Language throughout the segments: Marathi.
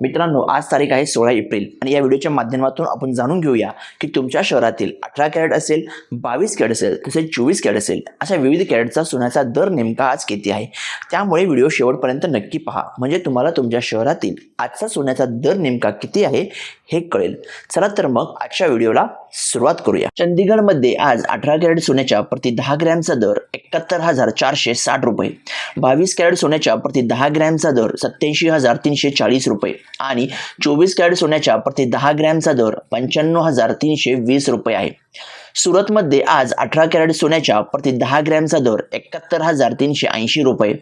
मित्रांनो आज तारीख आहे सोळा एप्रिल आणि या व्हिडिओच्या माध्यमातून आपण जाणून घेऊया की तुमच्या शहरातील अठरा कॅरेट असेल बावीस कॅरेट असेल तसेच चोवीस कॅरेट असेल अशा विविध कॅरेटचा सोन्याचा दर नेमका आज किती आहे? त्यामुळे व्हिडिओ शेवटपर्यंत नक्की पहा. म्हणजे तुम्हाला तुमच्या शहरातील आजचा सोन्याचा दर नेमका किती आहे हे कळेल. चला तर मग आजच्या व्हिडिओला सुरुवात करूया. चंदीगडमध्ये आज अठरा कॅरेट सोन्याच्या प्रति दहा ग्रॅमचा दर एकाहत्तर हजार चारशे साठ रुपये. बावीस कॅरेट सोन्याच्या प्रति दहा ग्रॅमचा दर सत्याऐंशी हजार तीनशे चाळीस रुपये. आणि चोवीस कॅरेट सोन्याच्या प्रति दहा ग्रॅमचा दर पंच्याण्णव हजार तीनशे वीस रुपये आहे. सुरतमध्ये आज अठरा कॅरेट सोन्याच्या प्रति दहा ग्रॅमचा दर एकाहत्तर हजार तीनशे ऐंशी रुपये.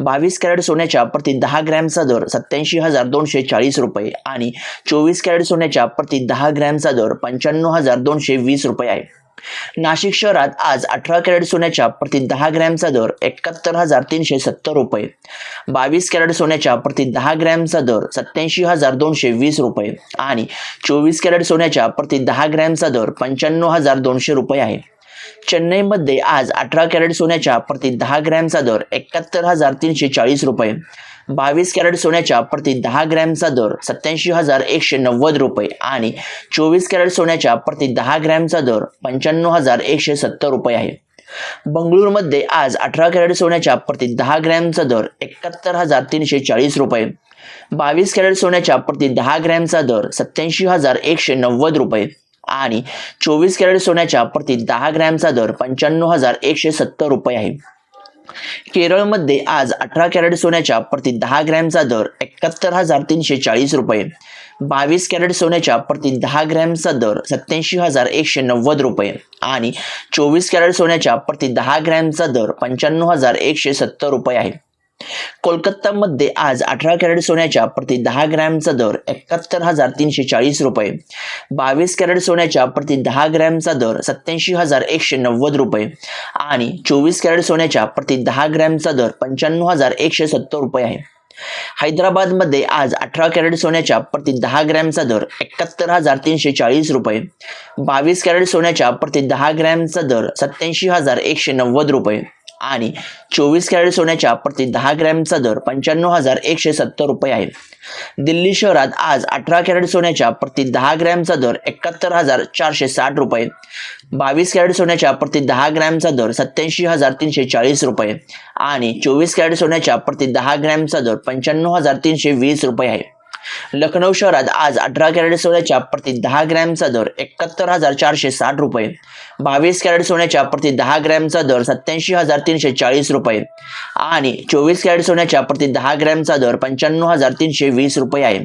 बावीस कॅरेट सोन्याच्या प्रति दहा ग्रॅमचा दर सत्याऐंशी हजार दोनशे चाळीस रुपये आणि चोवीस कॅरेट सोन्याच्या प्रति दहा ग्रॅमचा दर पंच्याण्णव हजार दोनशे वीस रुपये आहे. नाशिक शहरात आज अठरा कॅरेट सोन्याच्या प्रति दहा ग्रॅमचा दर एकाहत्तर हजार तीनशे सत्तर रुपये. बावीस कॅरेट सोन्याच्या प्रति दहा ग्रॅमचा दर सत्याऐंशी हजार दोनशे वीस रुपये आणि चोवीस कॅरेट सोन्याच्या प्रति दहा ग्रॅमचा दर पंच्याण्णव हजार दोनशे रुपये आहे. चेन्नईमध्ये आज अठरा कॅरेट सोन्याच्या प्रति दहा ग्रॅमचा दर एकाहत्तर हजार तीनशे चाळीस रुपये. बावीस कॅरेट सोन्याच्या प्रति दहा ग्रॅमचा दर सत्याऐंशी हजार एकशे नव्वद रुपये आणि चोवीस कॅरेट सोन्याच्या प्रति दहा ग्रॅमचा दर पंच्याण्णव हजार एकशे सत्तर रुपये आहे. बंगळुरूमध्ये आज अठरा कॅरेट सोन्याच्या प्रति दहा ग्रॅमचा दर एकाहत्तर हजार तीनशे चाळीस रुपये. बावीस कॅरेट सोन्याच्या प्रति दहा ग्रॅमचा दर सत्याऐंशी हजार एकशे नव्वद रुपये आणि चोवीस कॅरेट सोन्याच्या प्रति दहा ग्रॅमचा दर पंच्याण्णव हजार एकशे सत्तर रुपये आहे. केरळमध्ये आज अठरा कॅरेट सोन्याच्या प्रति दहा ग्रॅमचा दर एकाहत्तर हजार तीनशे चाळीस रुपये. बावीस कॅरेट सोन्याच्या प्रति दहा ग्रॅमचा दर सत्याऐंशी हजार एकशे नव्वद रुपये. आणि चोवीस कॅरेट सोन्याच्या प्रति दहा ग्रॅमचा दर पंच्याण्णव हजार एकशे सत्तर रुपये आहे. कोलकातामध्ये आज अठरा कॅरेट सोन्याच्या प्रति दहा ग्रॅमचा दर एकाहत्तर हजार तीनशे चाळीस रुपये. बावीस कॅरेट सोन्याच्या प्रति दहा ग्रॅमचा दर सत्याऐंशी हजार एकशे नव्वद रुपये. आणि चोवीस कॅरेट सोन्याच्या प्रति दहा ग्रॅमचा दर पंच्याण्णव हजार एकशे सत्तर रुपये आहे. हैदराबादमध्ये आज अठरा कॅरेट सोन्याच्या प्रति दहा ग्रॅमचा दर एकाहत्तर हजार तीनशे चाळीस रुपये. बावीस कॅरेट सोन्याच्या प्रति दहा ग्रॅमचा दर सत्याऐंशी हजार एकशे नव्वद रुपये. आणि चोवीस कॅरेट सोन्याच्या प्रति दहा ग्रॅमचा दर पंच्याण्णव हजार एकशे सत्तर रुपये आहे. दिल्ली शहरात आज अठरा कॅरेट सोन्याच्या प्रति दहा ग्रॅमचा दर एकाहत्तर हजार चारशे साठ रुपये. बावीस कॅरेट सोन्याच्या प्रति दहा ग्रॅमचा दर सत्याऐंशी हजार तीनशे चाळीस रुपये. आणि चोवीस कॅरेट सोन्याच्या प्रति दहा ग्रॅमचा दर पंच्याण्णव हजार तीनशे वीस रुपये आहे. लखनौ शहरात आज अठरा कॅरेट सोन्याच्या प्रति दहा ग्रॅमचा दर एकाहत्तर हजार चारशे साठ रुपये. बावीस कॅरेट सोन्याच्या प्रति दहा ग्रॅमचा दर सत्याऐंशी हजार तीनशे चाळीस रुपये. आणि चोवीस कॅरेट सोन्याच्या प्रति दहा ग्रॅमचा दर पंच्याण्णव हजार तीनशे वीस रुपये आहे.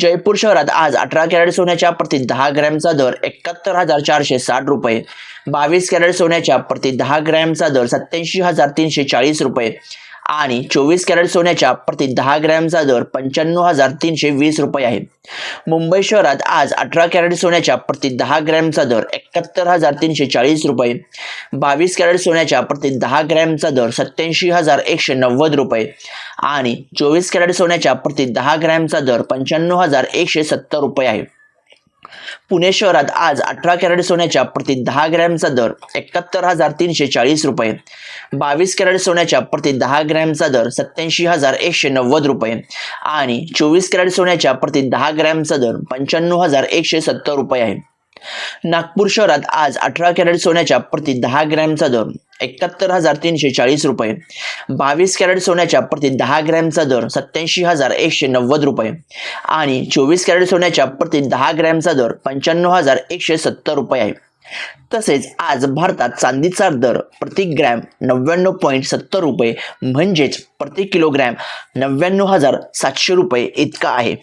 जयपूर शहरात आज अठरा कॅरेट सोन्याच्या प्रति दहा ग्रॅमचा दर एकाहत्तर हजार चारशे साठ रुपये. बावीस कॅरेट सोन्याच्या प्रति दहा ग्रॅमचा दर सत्याऐंशी हजार तीनशे चाळीस रुपये. आणि चोवीस कॅरेट सोन्याच्या प्रति दहा ग्रॅमचा दर पंच्याण्णव हजार तीनशे वीस रुपये आहे मुंबई शहरात आज अठरा कॅरेट सोन्याच्या प्रति दहा ग्रॅमचा दर एकाहत्तर हजार तीनशे चाळीस रुपये. बावीस कॅरेट सोन्याच्या प्रति दहा ग्रॅमचा दर सत्याऐंशी हजार एकशे नव्वद रुपये. आणि चोवीस कॅरेट सोन्याच्या प्रति दहा ग्रॅमचा दर पंच्याण्णव हजार एकशे सत्तर रुपये आहे पुणे शहरात आज अठरा कॅरेट सोन्याच्या प्रति दहा ग्रॅमचा दर एकाहत्तर हजार तीनशे चाळीस रुपये. बावीस कॅरेट सोन्याच्या प्रति दहा ग्रॅमचा दर सत्याऐंशी हजार एकशे नव्वद रुपये. आणि चोवीस कॅरेट सोन्याच्या प्रति दहा ग्रॅमचा दर पंच्याण्णव हजार एकशे सत्तर रुपये आहे. नागपूर शहरात आज अठरा कॅरेट सोन्याच्या प्रति दहा ग्रॅमचा दर एकाहत्तर हजार तीनशे चाळीस रुपये. बावीस कॅरेट सोन्याच्या प्रति दहा ग्रॅमचा दर सत्याऐंशी हजार एकशे नव्वद रुपये. आणि चोवीस कॅरेट सोन्याच्या प्रति दहा ग्रॅमचा दर पंच्याण्णव हजार एकशे सत्तर रुपये आहे. तसेच आज भारतात चांदीचा दर प्रति ग्रॅम नव्याण्णव पॉईंट सत्तर रुपये म्हणजेच प्रति किलोग्रॅम नव्याण्णव हजार सातशे रुपये इतका आहे.